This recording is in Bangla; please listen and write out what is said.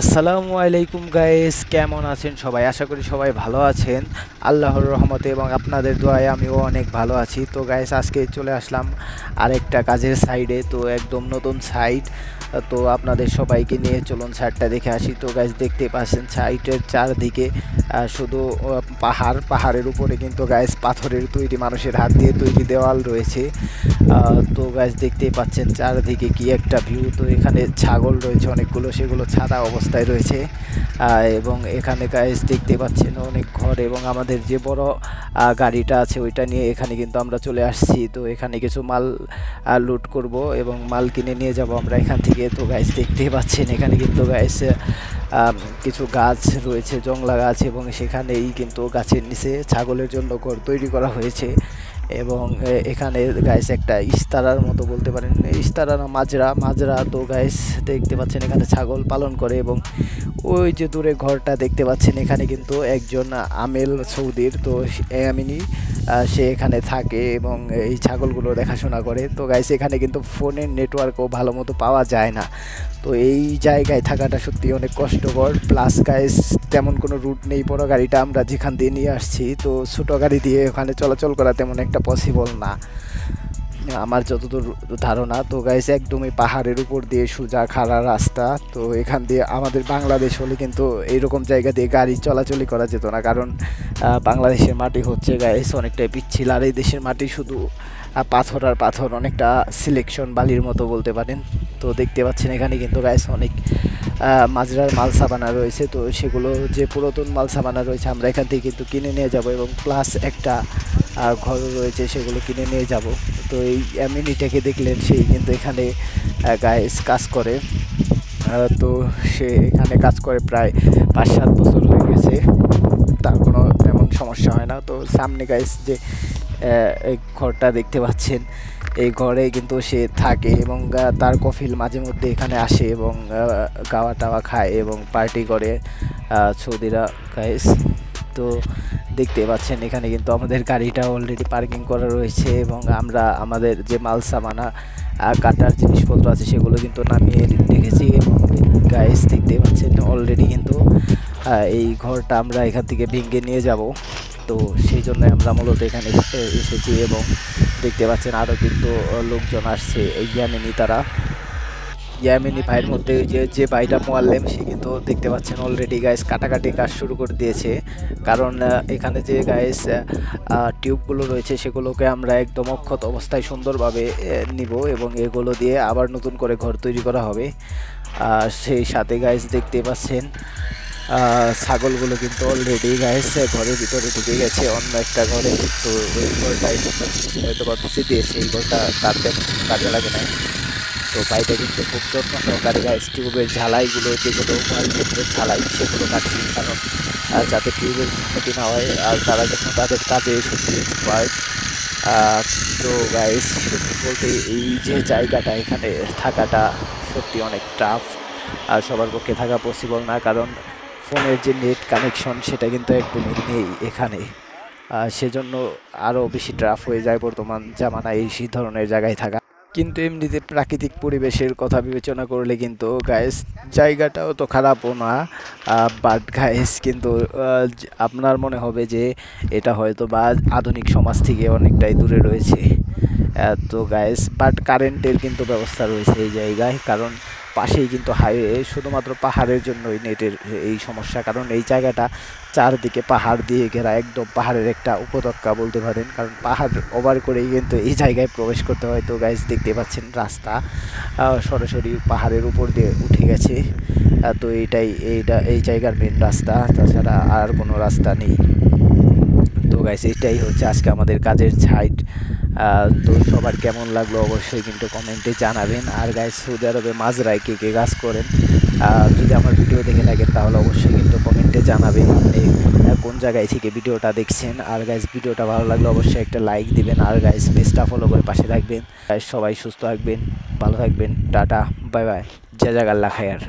আসসালামু আলাইকুম গাইস কেমন আছেন সবাই? আশা করি সবাই ভালো আছেন। আল্লাহর রহমতে এবং আপনাদের দোয়ায় আমিও অনেক ভালো আছি। তো গাইস আজকে চলে আসলাম আরেকটা কাজের সাইডে তো একদম নতুন সাইড তো আপনাদের সবাইকে নিয়ে চলুন সাইডটা দেখে আসি। তো গাইস দেখতে পাচ্ছেন সাইডের চারদিকে শুধু পাহাড়। পাহাড়ের উপরে কিন্তু গাইস পাথরের তৈরি মানুষের হাত দিয়ে তৈরি দেওয়াল রয়েছে। তো গাছ দেখতেই পাচ্ছেন চারদিকে কি একটা ভিউ তো এখানে ছাগল রয়েছে অনেকগুলো, সেগুলো ছাড়া অবস্থায় রয়েছে। এবং এখানে গাছ দেখতে পাচ্ছেন অনেক ঘর এবং আমাদের যে বড় গাড়িটা আছে ওইটা নিয়ে এখানে কিন্তু আমরা চলে আসছি। তো এখানে কিছু মাল লুট করব এবং মাল কিনে নিয়ে যাব আমরা এখান থেকে। তো গাছ দেখতেই পাচ্ছেন এখানে কিন্তু গাছ কিছু গাছ রয়েছে, জংলা গাছ এবং সেখানেই কিন্তু গাছের নিচে ছাগলের জন্য ঘর তৈরি করা হয়েছে। এবং এখানে গাইস একটা ইস্তারার মতো বলতে পারেন। ইস্তারা না, মাজরা। মাজরা তো গাইস দেখতে পাচ্ছেন এখানে ছাগল পালন করে এবং ওই যে দূরে ঘরটা দেখতে পাচ্ছেন এখানে কিন্তু একজন আমেল সৌদির, তো আমিনি সে এখানে থাকে এবং এই ছাগলগুলো দেখাশোনা করে। তো গাইস এখানে কিন্তু ফোনের নেটওয়ার্কও ভালো মতো পাওয়া যায় না। তো এই জায়গায় থাকাটা সত্যি অনেক কষ্টকর। প্লাস গাইস তেমন কোনো রুট নেই বড় গাড়িটা আমরা যেখান দিয়ে নিয়ে আসছি। তো ছোটো গাড়ি দিয়ে ওখানে চলাচল করা তেমন একটা পসিবল না। আমার যতদূর ধারণা, তো গাইস একদমই পাহাড়ের উপর দিয়ে সোজা খাড়া রাস্তা। তো এখান দিয়ে আমাদের বাংলাদেশ হলে কিন্তু এইরকম জায়গা দিয়ে গাড়ি চলাচলই করা যেত না। কারণ বাংলাদেশের মাটি হচ্ছে গাইস অনেকটাই পিচ্ছিল। আর এই দেশের মাটি শুধু পাথর আর পাথর, অনেকটা সিলেকশন বালির মতো বলতে পারেন। তো দেখতে পাচ্ছেন এখানে কিন্তু গাইস অনেক মাজরার মাল সাবানা রয়েছে। তো সেগুলো যে পুরাতন মাল সাবানা রয়েছে, আমরা এখান থেকে কিন্তু কিনে নিয়ে যাব এবং প্লাস একটা ঘরও রয়েছে, সেগুলো কিনে নিয়ে যাব। তো এই অ্যামিনিটাকে দেখলেন, সেই কিন্তু এখানে গাইস কাজ করে। তো সে এখানে কাজ করে প্রায় পাঁচ সাত বছর হয়ে গেছে। তার কোনো তেমন সমস্যা হয় না। তো সামনে গাইস যে এই ঘরটা দেখতে পাচ্ছেন, এই ঘরে কিন্তু সে থাকে এবং তার কফিল মাঝে মধ্যে এখানে আসে এবং গাওয়া টাওয়া খায় এবং পার্টি করে। সৌদিরা গাইস তো দেখতে পাচ্ছেন, এখানে কিন্তু আমাদের গাড়িটা অলরেডি পার্কিং করা রয়েছে এবং আমরা আমাদের যে মাল, সামানা কাটার জিনিসপত্র আছে সেগুলো কিন্তু নামিয়ে রেখেছি এবং গাইস দেখতে পাচ্ছেন অলরেডি কিন্তু এই ঘরটা আমরা এখান থেকে ভেঙে নিয়ে যাব। তো সেই জন্য আমরা মূলত এখানে এসেছি এবং দেখতে পাচ্ছেন আরও কিন্তু লোকজন আসছে, এই ইয়ামেনি তারা। ইয়ামেনি ভাইয়ের মধ্যে যে যে ভাইটা মোয়াল্লেম, সে কিন্তু দেখতে পাচ্ছেন অলরেডি গাইস কাটাকাটি কাজ শুরু করে দিয়েছে। কারণ এখানে যে গাইস টিউবগুলো রয়েছে, সেগুলোকে আমরা একদম অক্ষত অবস্থায় সুন্দরভাবে নিব এবং এগুলো দিয়ে আবার নতুন করে ঘর তৈরি করা হবে। আর সেই সাথে গাইস দেখতে পাচ্ছেন ছাগলগুলো কিন্তু অলরেডি গাইস ঘরের ভিতরে ঢুকে গেছে। অন্য একটা ঘরে তো ওই ঘরটাই হয়তো বা দিয়েছে, এই ঘরটা তার কাজে লাগে নাই। তো বাইরে কিন্তু খুব যত্ন সহকারে গাইস টিউবের ঝালাইগুলো যেগুলো ক্ষেত্রে ঝালাই সেগুলো কাটছি। কারণ যাতে টিউবের ক্ষতি না হয় আর তারা যেন তাদের কাজে সত্যি এক্সপার্ট তো গাইস সত্যি বলতে এই যে জায়গাটা, এখানে থাকাটা সত্যি অনেক টাফ আর সবার পক্ষে থাকা পসিবল না, কারণ ফোনের যে নেট কানেকশন সেটা কিন্তু একদমই নেই এখানে। সেজন্য আরও বেশি টাফ হয়ে যায় বর্তমান জামানায় এই ধরনের জায়গায় থাকা। কিন্তু এমনিতে প্রাকৃতিক পরিবেশের কথা বিবেচনা করলে কিন্তু গায়েস জায়গাটাও তো খারাপও না। বাট গায়েস কিন্তু আপনার মনে হবে যে এটা হয়তো বা আধুনিক সমাজ থেকে অনেকটাই দূরে রয়েছে। তো গায়েস বাট কারেন্টের কিন্তু ব্যবস্থা রয়েছে এই জায়গায়। কারণ পাশেই কিন্তু হাইওয়ে শুধুমাত্র পাহাড়ের জন্যই নেটের এই সমস্যা। কারণ এই জায়গাটা চারদিকে পাহাড় দিয়ে ঘেরা, একদম পাহাড়ের একটা উপত্যকা বলতে পারেন। কারণ পাহাড় ওভার করেই কিন্তু এই জায়গায় প্রবেশ করতে হয়। তো গাইজ দেখতে পাচ্ছেন রাস্তা সরাসরি পাহাড়ের উপর দিয়ে উঠে গেছে। তো এইটাই এইটা এই জায়গার মেন রাস্তা। তাছাড়া আর কোনো রাস্তা নেই। তো গাইস এটাই হচ্ছে আজকে আমাদের কাজের সাইট তো সবার কেমন লাগল অবশ্যই কিন্তু কমেন্টে জানাবেন। আর গাইস সৌদি আরবে মাজরায় কে কে কাজ করেন যদি আমার ভিডিও দেখে থাকেন তাহলে অবশ্যই কিন্তু কমেন্টে জানাবেন আপনি কোন জায়গায় থেকে ভিডিওটা দেখছেন। আর গাইস ভিডিওটা ভালো লাগলে অবশ্যই একটা লাইক দিবেন। আর গাইস পেজটা ফলো করে পাশে থাকবেন। সবাই সুস্থ থাকবেন, ভালো থাকবেন, টাটা বাই বাই যা জাগাল্লা খায়ার